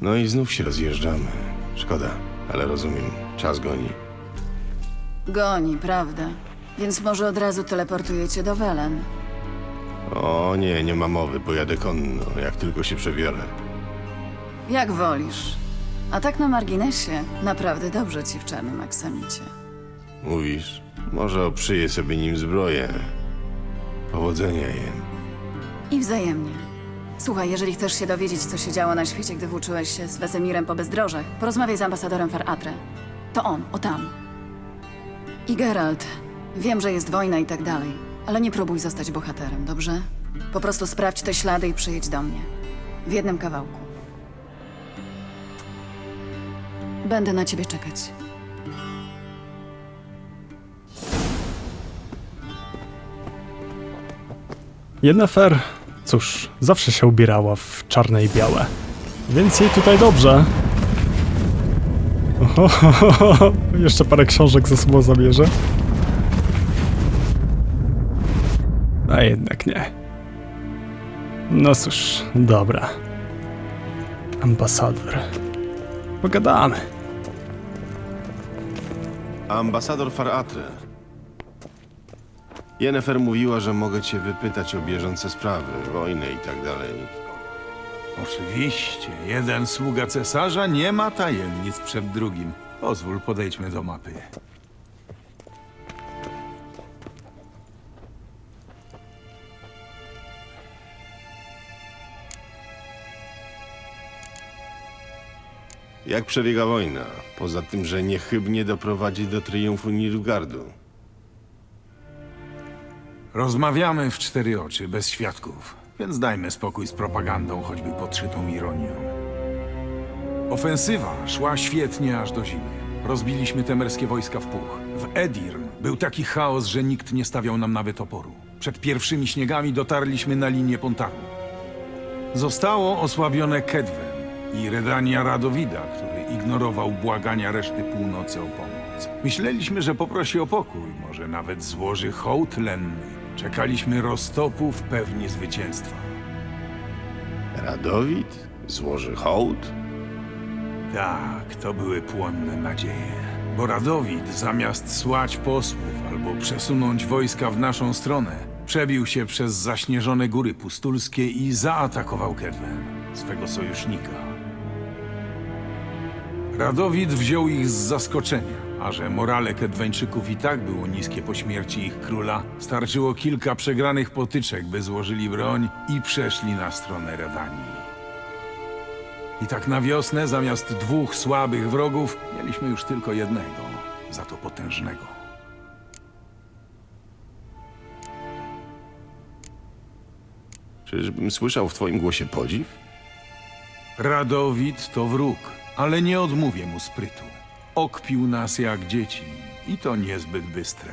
No i znów się rozjeżdżamy. Szkoda, ale rozumiem. Czas goni. Goni, prawda? Więc może od razu teleportujecie do Welen. O nie, nie ma mowy, pojadę konno, jak tylko się przebiorę. Jak wolisz. A tak na marginesie, naprawdę dobrze ci w czarnym aksamicie. Mówisz? Może oprzyję sobie nim zbroję. Powodzenia jem. I wzajemnie. Słuchaj, jeżeli chcesz się dowiedzieć, co się działo na świecie, gdy włóczyłeś się z Wesemirem po bezdrożach, porozmawiaj z ambasadorem Faratre. To on, o tam. I Geralt, wiem, że jest wojna i tak dalej, ale nie próbuj zostać bohaterem, dobrze? Po prostu sprawdź te ślady i przyjedź do mnie. W jednym kawałku. Będę na ciebie czekać. Yennefer, cóż, zawsze się ubierała w czarne i białe. Więc jej tutaj dobrze. Ohohoho, jeszcze parę książek ze sobą zabierze. A jednak nie. No cóż, dobra. Ambasador. Pogadamy. Ambasador Faratre. Jennifer mówiła, że mogę cię wypytać o bieżące sprawy, wojnę i tak dalej. Oczywiście, jeden sługa cesarza nie ma tajemnic przed drugim. Pozwól, podejdźmy do mapy. Jak przebiega wojna? Poza tym, że niechybnie doprowadzi do triumfu Nilfgaardu. Rozmawiamy w cztery oczy, bez świadków, więc dajmy spokój z propagandą, choćby podszytą ironią. Ofensywa szła świetnie aż do zimy. Rozbiliśmy temerskie wojska w puch. W Edirn był taki chaos, że nikt nie stawiał nam nawet oporu. Przed pierwszymi śniegami dotarliśmy na linię Pontaru. Zostało osłabione Kedwen i Redania Radowida, który ignorował błagania reszty północy o pomoc. Myśleliśmy, że poprosi o pokój, może nawet złoży hołd lenny. Czekaliśmy roztopów pewni zwycięstwa. Radowid? Złoży hołd? Tak, to były płonne nadzieje. Bo Radowid, zamiast słać posłów albo przesunąć wojska w naszą stronę, przebił się przez zaśnieżone góry pustulskie i zaatakował Kedwen, swego sojusznika. Radowid wziął ich z zaskoczenia, a że morale Kedweńczyków i tak było niskie po śmierci ich króla, starczyło kilka przegranych potyczek, by złożyli broń i przeszli na stronę Redanii. I tak na wiosnę, zamiast dwóch słabych wrogów, mieliśmy już tylko jednego, za to potężnego. Czyżbym słyszał w twoim głosie podziw? Radowid to wróg, ale nie odmówię mu sprytu. Okpił nas jak dzieci i to niezbyt bystre.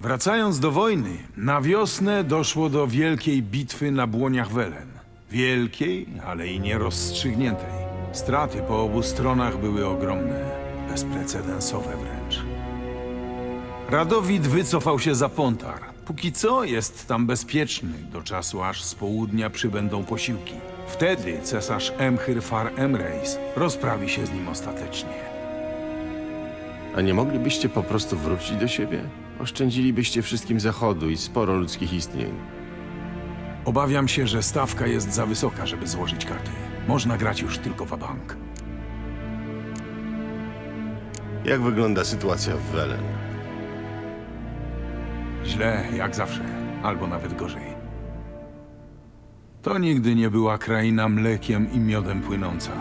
Wracając do wojny, na wiosnę doszło do wielkiej bitwy na błoniach Welen. Wielkiej, ale i nierozstrzygniętej. Straty po obu stronach były ogromne, bezprecedensowe wręcz. Radowid wycofał się za Pontar. Póki co jest tam bezpieczny, do czasu aż z południa przybędą posiłki. Wtedy cesarz Emhyr Far Emreis rozprawi się z nim ostatecznie. A nie moglibyście po prostu wrócić do siebie? Oszczędzilibyście wszystkim zachodu i sporo ludzkich istnień. Obawiam się, że stawka jest za wysoka, żeby złożyć karty. Można grać już tylko w bank. Jak wygląda sytuacja w Welen? Źle, jak zawsze, albo nawet gorzej. To nigdy nie była kraina mlekiem i miodem płynąca,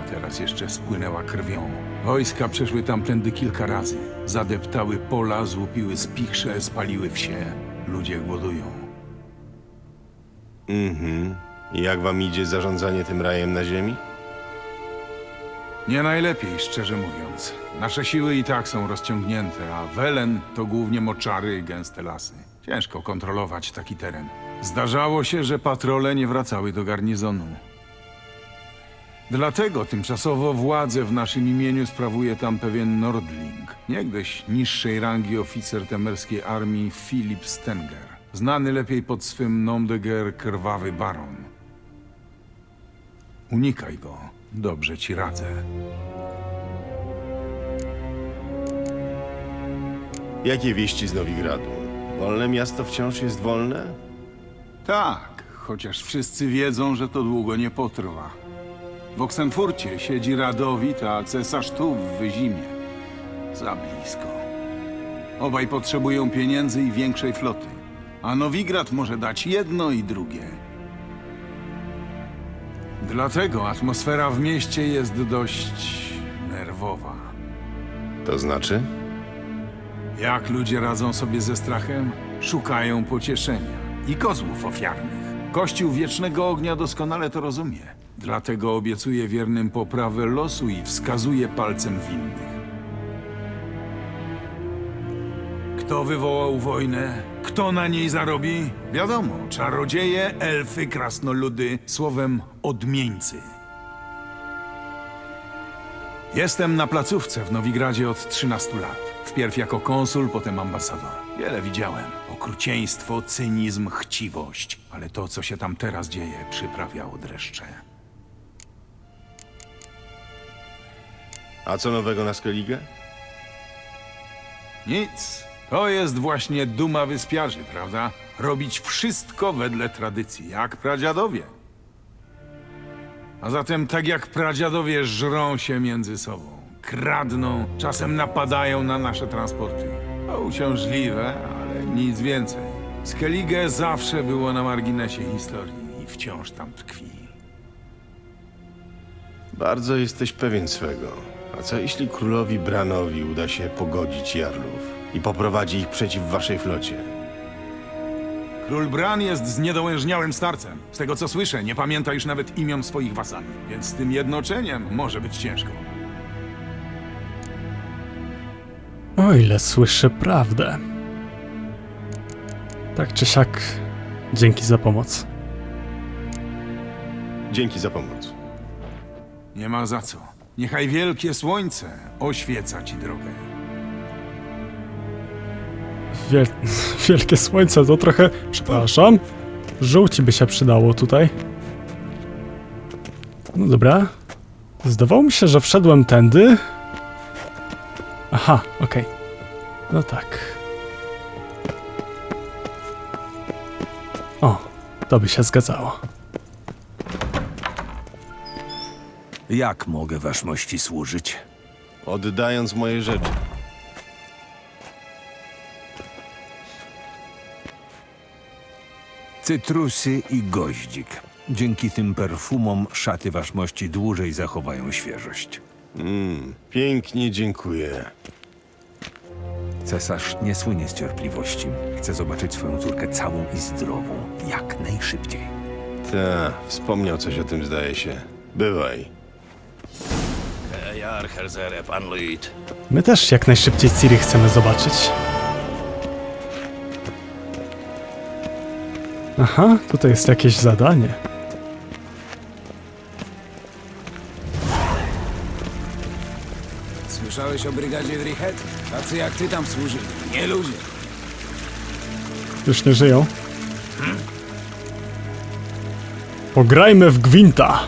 a teraz jeszcze spłynęła krwią. Wojska przeszły tamtędy kilka razy. Zadeptały pola, złupiły spichrze, spaliły wsie. Ludzie głodują. Mhm. I jak wam idzie zarządzanie tym rajem na ziemi? Nie najlepiej, szczerze mówiąc. Nasze siły i tak są rozciągnięte, a Welen to głównie moczary i gęste lasy. Ciężko kontrolować taki teren. Zdarzało się, że patrole nie wracały do garnizonu. Dlatego tymczasowo władzę w naszym imieniu sprawuje tam pewien Nordling, niegdyś niższej rangi oficer temerskiej armii Filip Stenger, znany lepiej pod swym nom de guerre Krwawy Baron. Unikaj go. Dobrze ci radzę. Jakie wieści z Nowigradu? Wolne miasto wciąż jest wolne? Tak, chociaż wszyscy wiedzą, że to długo nie potrwa. W Oksenfurcie siedzi Radowit, a cesarz tu w Wyzimie. Za blisko. Obaj potrzebują pieniędzy i większej floty, a Nowigrad może dać jedno i drugie. Dlatego atmosfera w mieście jest dość nerwowa. To znaczy? Jak ludzie radzą sobie ze strachem? Szukają pocieszenia i kozłów ofiarnych. Kościół Wiecznego Ognia doskonale to rozumie. Dlatego obiecuje wiernym poprawę losu i wskazuje palcem winnych. Kto wywołał wojnę? Kto na niej zarobi? Wiadomo, czarodzieje, elfy, krasnoludy, słowem odmieńcy. Jestem na placówce w Nowigradzie od 13 lat. Wpierw jako konsul, potem ambasador. Wiele widziałem. Okrucieństwo, cynizm, chciwość. Ale to, co się tam teraz dzieje, przyprawiało dreszcze. A co nowego na Skellige? Nic. To jest właśnie duma wyspiarzy, prawda? Robić wszystko wedle tradycji, jak pradziadowie. A zatem tak jak pradziadowie żrą się między sobą, kradną, czasem napadają na nasze transporty. To uciążliwe, ale nic więcej. Skellige zawsze było na marginesie historii i wciąż tam tkwi. Bardzo jesteś pewien swego. A co jeśli królowi Branowi uda się pogodzić Jarlów i poprowadzi ich przeciw waszej flocie? Król Bran jest zniedołężniałym starcem. Z tego co słyszę, nie pamięta już nawet imion swoich wasali, więc z tym jednoczeniem może być ciężko. O ile słyszę prawdę. Tak czy siak, dzięki za pomoc. Dzięki za pomoc. Nie ma za co. Niechaj wielkie słońce oświeca ci drogę. Wiel wielkie słońce to trochę. Przepraszam. Żółci by się przydało tutaj. No dobra. Zdawało mi się, że wszedłem tędy. Aha, okej. No tak. O, to by się zgadzało. Jak mogę waszmości służyć? Oddając moje rzeczy. Cytrusy i goździk. Dzięki tym perfumom szaty waszmości dłużej zachowają świeżość. Mm, pięknie dziękuję. Cesarz nie słynie z cierpliwości. Chce zobaczyć swoją córkę całą i zdrową, jak najszybciej. Ta, wspomniał coś o tym, zdaje się. Bywaj. Jar, Herzere, pan Lid. My też jak najszybciej Ciri chcemy zobaczyć. Aha, tutaj jest jakieś zadanie. Słyszałeś o brygadzie Drihet? Tacy jak ty tam służyli. Nie ludzie. Już nie żyją. Pograjmy w Gwinta.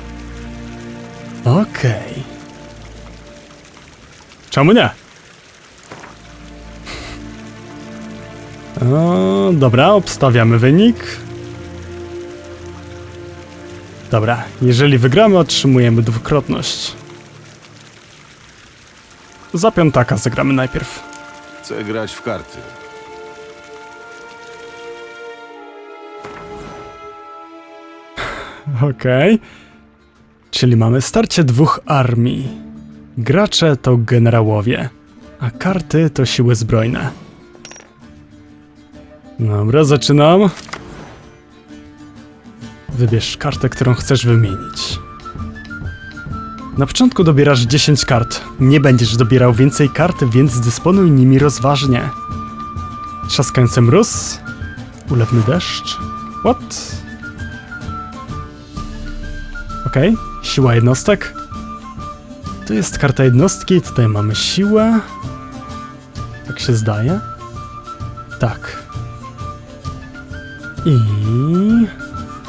Okej. Czemu nie? O, dobra, obstawiamy wynik. Dobra, jeżeli wygramy, otrzymujemy dwukrotność. Za piątaka zagramy najpierw. Chcę grać w karty. Okej. Czyli mamy starcie dwóch armii. Gracze to generałowie, a karty to siły zbrojne. Dobra, zaczynam. Wybierz kartę, którą chcesz wymienić. Na początku dobierasz 10 kart. Nie będziesz dobierał więcej kart, więc dysponuj nimi rozważnie. Trzaskający mróz, ulewny deszcz. What? Okej, siła jednostek. Tu jest karta jednostki, tutaj mamy siłę. Tak się zdaje. Tak. I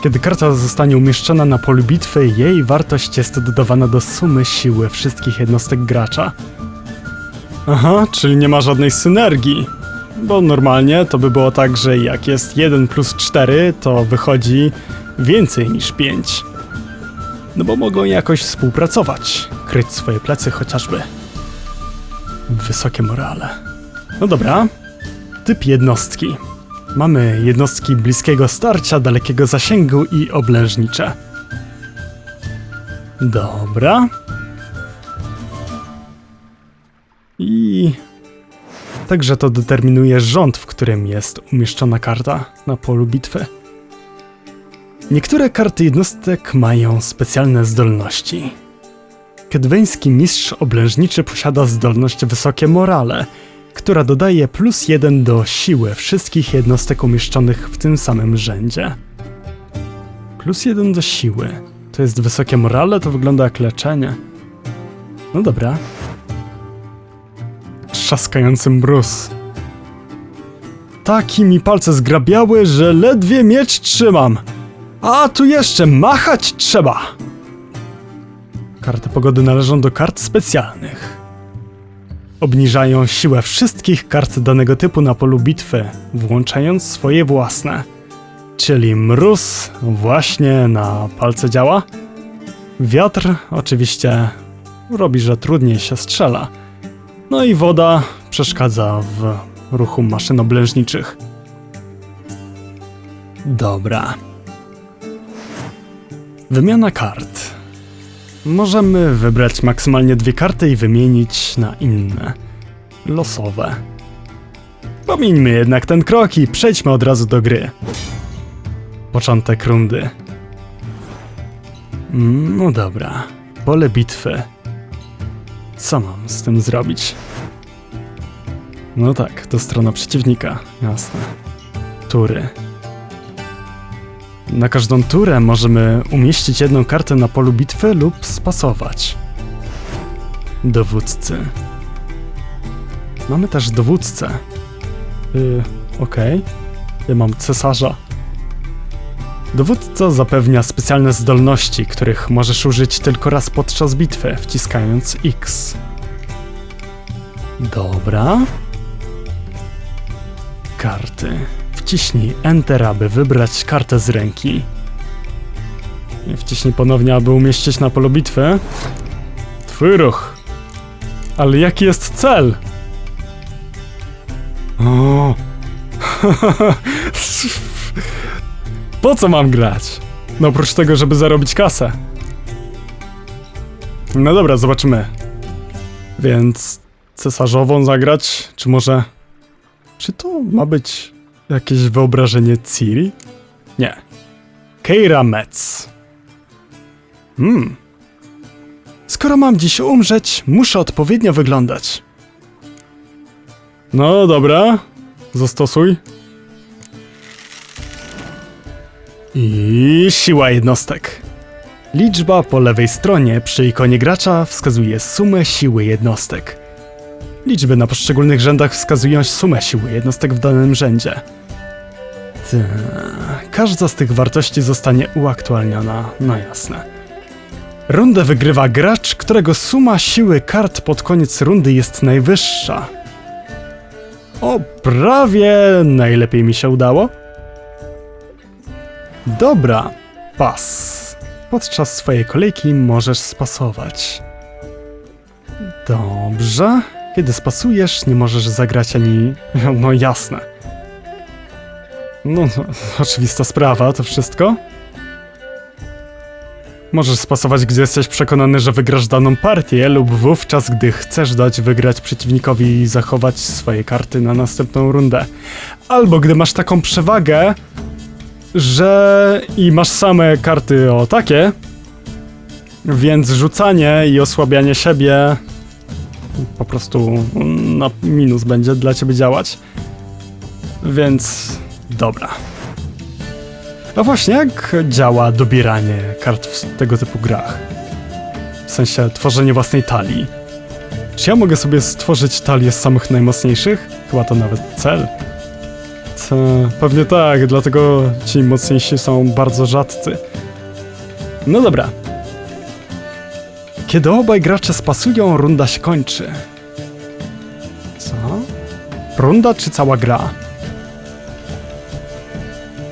Kiedy karta zostanie umieszczona na polu bitwy, jej wartość jest dodawana do sumy siły wszystkich jednostek gracza. Aha, czyli nie ma żadnej synergii. Bo normalnie to by było tak, że jak jest 1 plus 4, to wychodzi więcej niż 5. No bo mogą jakoś współpracować, kryć swoje plecy chociażby. Wysokie morale. No dobra. Typ jednostki. Mamy jednostki bliskiego starcia, dalekiego zasięgu i oblężnicze. Dobra. I także to determinuje rząd, w którym jest umieszczona karta na polu bitwy. Niektóre karty jednostek mają specjalne zdolności. Kedweński mistrz oblężniczy posiada zdolność wysokie morale, która dodaje plus jeden do siły wszystkich jednostek umieszczonych w tym samym rzędzie. Plus jeden do siły. To jest wysokie morale, to wygląda jak leczenie. No dobra. Trzaskający mróz. Taki mi palce zgrabiały, że ledwie miecz trzymam. A tu jeszcze machać trzeba. Karty pogody należą do kart specjalnych. Obniżają siłę wszystkich kart danego typu na polu bitwy, włączając swoje własne. Czyli mróz właśnie na palce działa. Wiatr oczywiście robi, że trudniej się strzela. No i woda przeszkadza w ruchu maszyn oblężniczych. Dobra. Wymiana kart. Możemy wybrać maksymalnie dwie karty i wymienić na inne. Losowe. Pomieńmy jednak ten krok i przejdźmy od razu do gry. Początek rundy. Mm, No dobra. Pole bitwy. Co mam z tym zrobić? No tak, to strona przeciwnika, jasne. Tury. Na każdą turę możemy umieścić jedną kartę na polu bitwy lub spasować. Dowódcy. Mamy też dowódcę. Yy, okej. Ja mam cesarza. Dowódca zapewnia specjalne zdolności, których możesz użyć tylko raz podczas bitwy, wciskając X. Dobra. Karty. Wciśnij Enter, aby wybrać kartę z ręki. I wciśnij ponownie, aby umieścić na polu bitwy. Twój ruch. Ale jaki jest cel? O. po co mam grać? No oprócz tego, żeby zarobić kasę. No dobra, zobaczymy. Więc cesarzową zagrać, czy może... Czy to ma być jakieś wyobrażenie Ciri? Nie. Keira Metz. Hmm. Skoro mam dziś umrzeć, muszę odpowiednio wyglądać. No dobra, zastosuj. I siła jednostek. Liczba po lewej stronie przy ikonie gracza wskazuje sumę siły jednostek. Liczby na poszczególnych rzędach wskazują sumę siły jednostek w danym rzędzie. Ta, każda z tych wartości zostanie uaktualniona, no jasne. Rundę wygrywa gracz, którego suma siły kart pod koniec rundy jest najwyższa. O, prawie najlepiej mi się udało. Dobra, pas. Podczas swojej kolejki możesz spasować. Dobrze. Kiedy spasujesz, nie możesz zagrać ani. No jasne. No, no, oczywista sprawa, to wszystko. Możesz spasować, gdy jesteś przekonany, że wygrasz daną partię, lub wówczas, gdy chcesz dać wygrać przeciwnikowi i zachować swoje karty na następną rundę. Albo gdy masz taką przewagę, że i masz same karty o takie, więc rzucanie i osłabianie siebie po prostu na minus będzie dla ciebie działać. Więc dobra. A właśnie, jak działa dobieranie kart w tego typu grach? W sensie tworzenie własnej talii. Czy ja mogę sobie stworzyć talię z samych najmocniejszych? Chyba to nawet cel. Ta, pewnie tak, dlatego ci mocniejsi są bardzo rzadcy. No dobra. Kiedy obaj gracze spasują, runda się kończy. Co? Runda czy cała gra?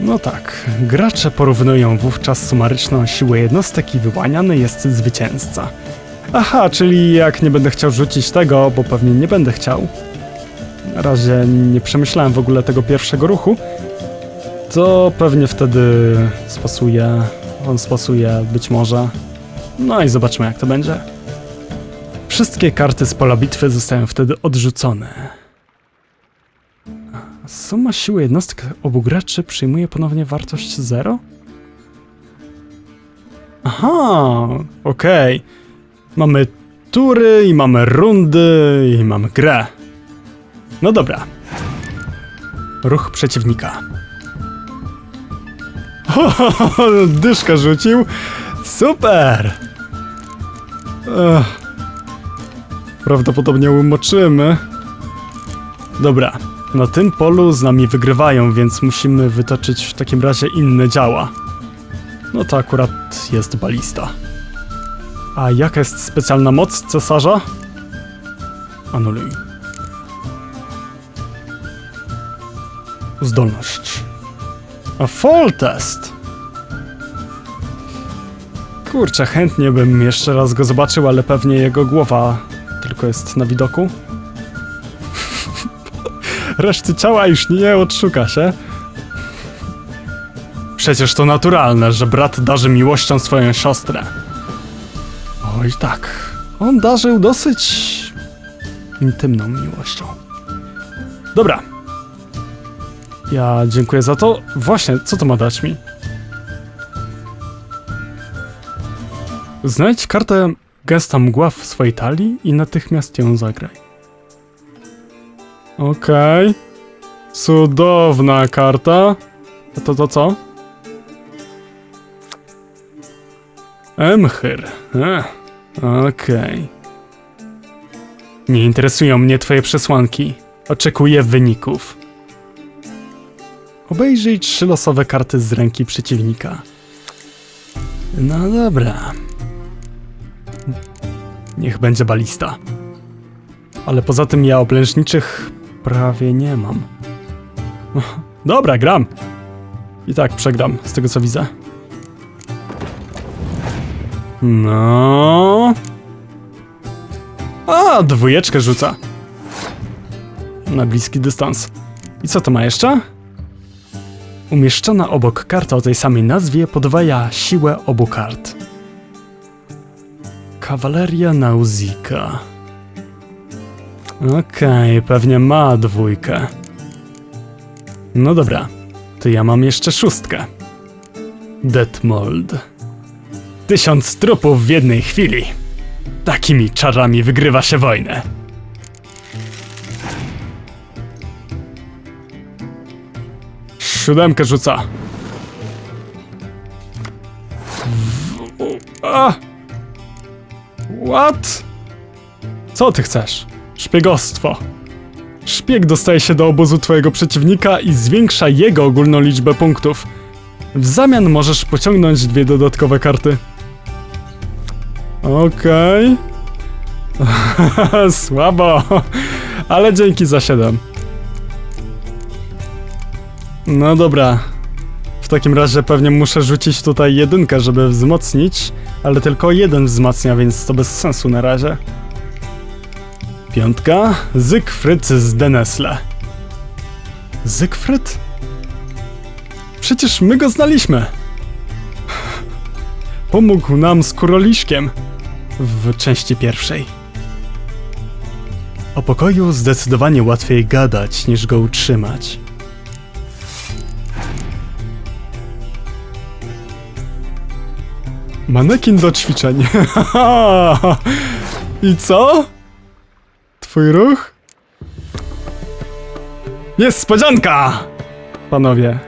No tak, gracze porównują wówczas sumaryczną siłę jednostek i wyłaniany jest zwycięzca. Aha, czyli jak nie będę chciał rzucić tego, bo pewnie nie będę chciał. Na razie nie przemyślałem w ogóle tego pierwszego ruchu. To pewnie wtedy spasuje. On spasuje być może. No i zobaczymy jak to będzie. Wszystkie karty z pola bitwy zostają wtedy odrzucone. Suma siły jednostek obu graczy przyjmuje ponownie wartość 0? Aha, okej. Mamy tury i mamy rundy i mamy grę. No dobra. Ruch przeciwnika. Dyszka rzucił. Super! Ech. Prawdopodobnie umoczymy. Dobra, na tym polu z nami wygrywają, więc musimy wytoczyć w takim razie inne działa. No to akurat jest balista. A jaka jest specjalna moc cesarza? Anuluj. Zdolność. A fall test! Kurczę, chętnie bym jeszcze raz go zobaczył, ale pewnie jego głowa tylko jest na widoku. Reszty ciała już nie odszuka się. Przecież to naturalne, że brat darzy miłością swoją siostrę. Oj tak, on darzył dosyć intymną miłością. Dobra. Ja dziękuję za to. Właśnie, co to ma dać mi? Znajdź kartę gesta mgła w swojej talii i natychmiast ją zagraj. Okej. Cudowna karta. A to to co? Emchyr. Ech, Okej. Nie interesują mnie twoje przesłanki. Oczekuję wyników. Obejrzyj trzy losowe karty z ręki przeciwnika. No dobra. Niech będzie balista. Ale poza tym ja oblężniczych prawie nie mam. Dobra, gram. I tak przegram, z tego co widzę. No. A, dwójeczkę rzuca. Na bliski dystans. I co to ma jeszcze? Umieszczona obok karta o tej samej nazwie podwaja siłę obu kart. Kawaleria Nauzika. Okej, pewnie ma dwójkę. No dobra, to ja mam jeszcze szóstkę. Detmold. Tysiąc trupów w jednej chwili. Takimi czarami wygrywa się wojnę. Siódemkę rzuca. What? Co ty chcesz? Szpiegostwo. Szpieg dostaje się do obozu twojego przeciwnika i zwiększa jego ogólną liczbę punktów. W zamian możesz pociągnąć dwie dodatkowe karty. Okej. Słabo. Ale dzięki za 7. No dobra. W takim razie pewnie muszę rzucić tutaj jedynkę, żeby wzmocnić, ale tylko jeden wzmacnia, więc to bez sensu na razie. Piątka. Zygfryd z Denesle. Zygfryd? Przecież my go znaliśmy. Pomógł nam z kuroliszkiem w części pierwszej. O pokoju zdecydowanie łatwiej gadać niż go utrzymać. Manekin do ćwiczeń. I co? Twój ruch? Niespodzianka! Panowie.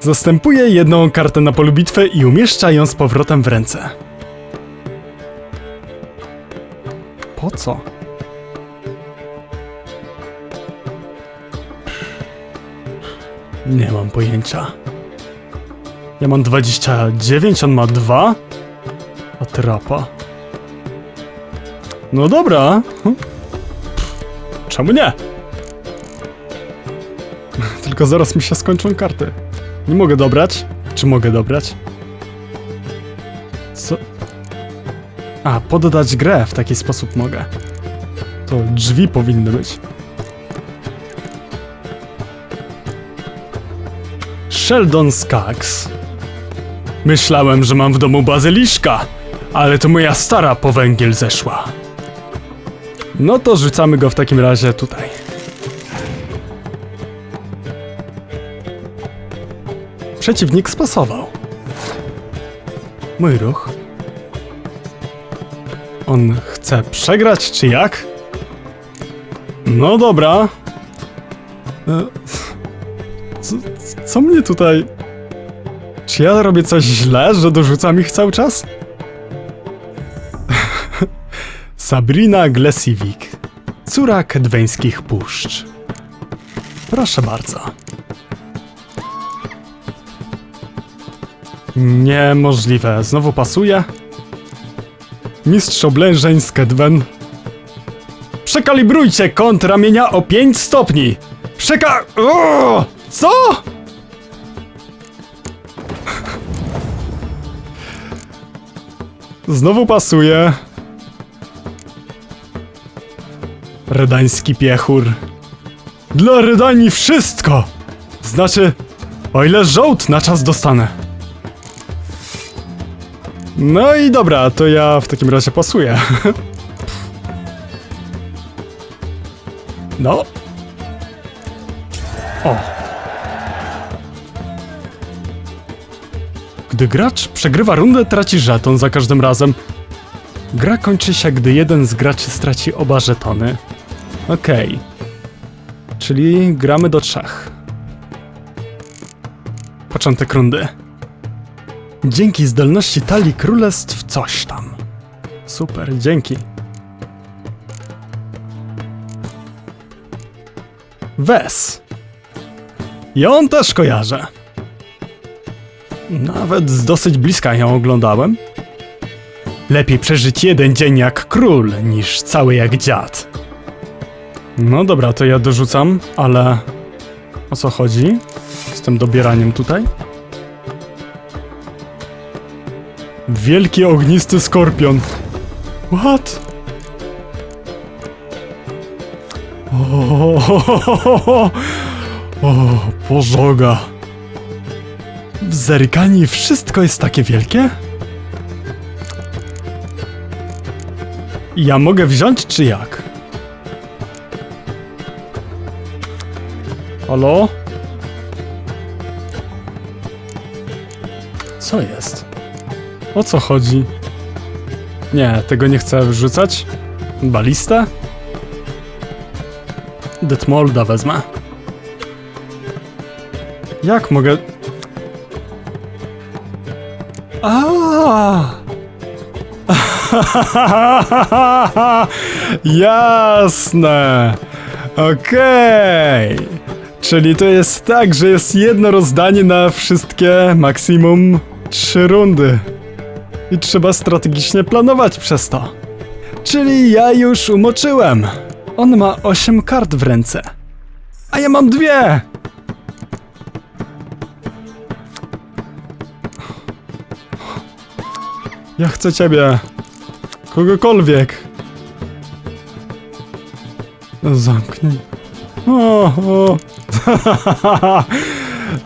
Zastępuje jedną kartę na polu bitwy i umieszcza ją z powrotem w ręce. Po co? Nie mam pojęcia. Ja mam 29, on ma 2. A trapa. No dobra. Czemu nie? Tylko zaraz mi się skończą karty. Nie mogę dobrać. Czy mogę dobrać? Co? A, poddać grę w taki sposób mogę. To drzwi powinny być. Sheldon Skaggs. Myślałem, że mam w domu bazyliszka, ale to moja stara po węgiel zeszła. No to rzucamy go w takim razie tutaj. Przeciwnik spasował. Mój ruch. On chce przegrać, czy jak? No dobra. E, Co, co mnie tutaj... Czy ja robię coś źle, że dorzucam ich cały czas? Sabrina Glesiwik, córa kedweńskich puszcz. Proszę bardzo. Niemożliwe, znowu pasuje? Mistrz oblężeń z Kedwen. Przekalibrujcie kąt ramienia o 5 stopni! Przeka... O! Co? Znowu pasuje. Redański piechur. Dla Redanii wszystko! Znaczy, o ile żołd na czas dostanę. No i dobra, to ja w takim razie pasuję. No. O. Gdy gracz przegrywa rundę, traci żeton za każdym razem. Gra kończy się, gdy jeden z graczy straci oba żetony. Okej. Czyli gramy do trzech. Początek rundy. Dzięki zdolności talii królestw coś tam. Super, dzięki. Wes. I on też kojarzę. Nawet z dosyć bliska ją oglądałem. Lepiej przeżyć jeden dzień jak król, niż cały jak dziad. No dobra, to ja dorzucam, ale o co chodzi z tym dobieraniem tutaj? Wielki ognisty skorpion. What? O, pożoga. W Zerykanii wszystko jest takie wielkie? Ja mogę wziąć, czy jak? Halo? Co jest? O co chodzi? Nie, tego nie chcę wrzucać. Balistę? Detmolda wezmę. Jak mogę... A! Jasne. Okej. Czyli to jest tak, że jest jedno rozdanie na wszystkie maksimum trzy rundy. I trzeba strategicznie planować przez to. Czyli ja już umoczyłem. On ma 8 kart w ręce. A ja mam dwie! Ja chcę ciebie. Kogokolwiek. Zamknij. O.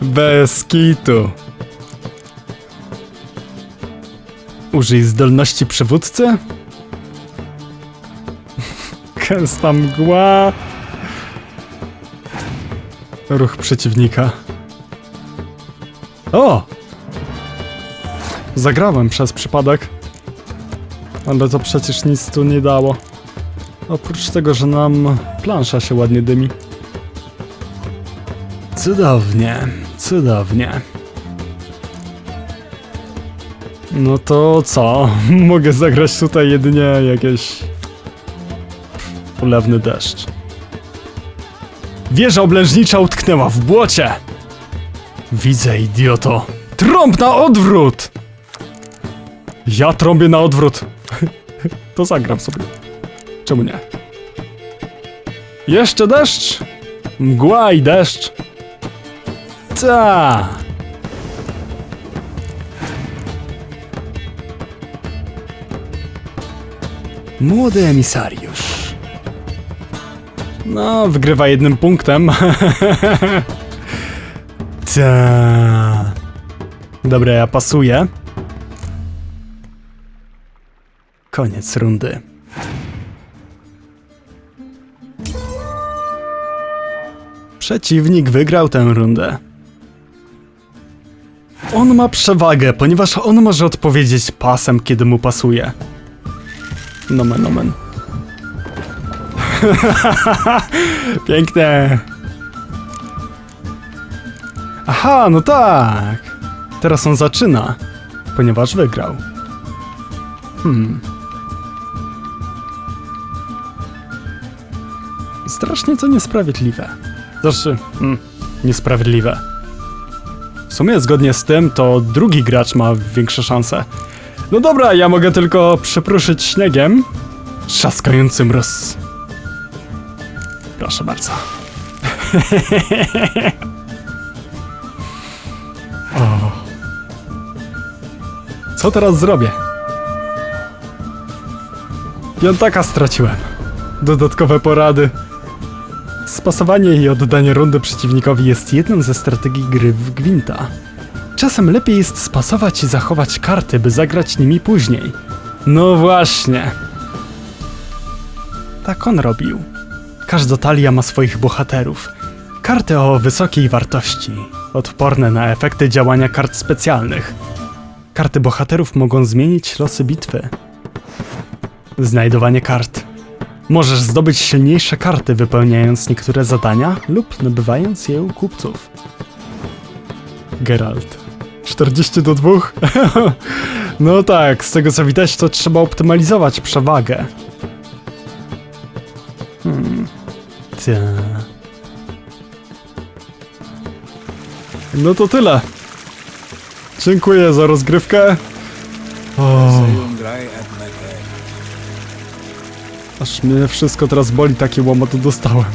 Bez kitu. Użyj zdolności przywódcy? Gęsta mgła. Ruch przeciwnika. O! Zagrałem przez przypadek. Ale to przecież nic tu nie dało. Oprócz tego, że nam plansza się ładnie dymi. Cudownie, cudownie. No to co? Mogę zagrać tutaj jedynie jakieś ulewny deszcz. Wieża oblężnicza utknęła w błocie. Widzę, idioto. Trąb na odwrót! Ja trąbię na odwrót. To zagram sobie. Czemu nie? Jeszcze deszcz! Mgła i deszcz. Ta. Młody emisariusz. No, wygrywa jednym punktem. Ta. Dobra, ja pasuję. Koniec rundy. Przeciwnik wygrał tę rundę. On ma przewagę, ponieważ on może odpowiedzieć pasem, kiedy mu pasuje. Nomen, omen. Piękne. Aha, no tak. Teraz on zaczyna, ponieważ wygrał. Hmm. Strasznie to niesprawiedliwe. Znaczy, hmm, niesprawiedliwe. W sumie zgodnie z tym, to drugi gracz ma większe szanse. No dobra, ja mogę tylko przepruszyć śniegiem. Trzaskającym roz... Proszę bardzo. o. Co teraz zrobię? Piątaka straciłem. Dodatkowe porady. Spasowanie i oddanie rundy przeciwnikowi jest jedną ze strategii gry w Gwinta. Czasem lepiej jest spasować i zachować karty, by zagrać nimi później. No właśnie. Tak on robił. Każda talia ma swoich bohaterów. Karty o wysokiej wartości, odporne na efekty działania kart specjalnych. Karty bohaterów mogą zmienić losy bitwy. Znajdowanie kart. Możesz zdobyć silniejsze karty wypełniając niektóre zadania lub nabywając je u kupców. Geralt. 40 do 2? no tak, z tego co widać to trzeba optymalizować przewagę. Hmm. Ta. No to tyle. Dziękuję za rozgrywkę. O. Aż mnie wszystko teraz boli, takie łomoty dostałem.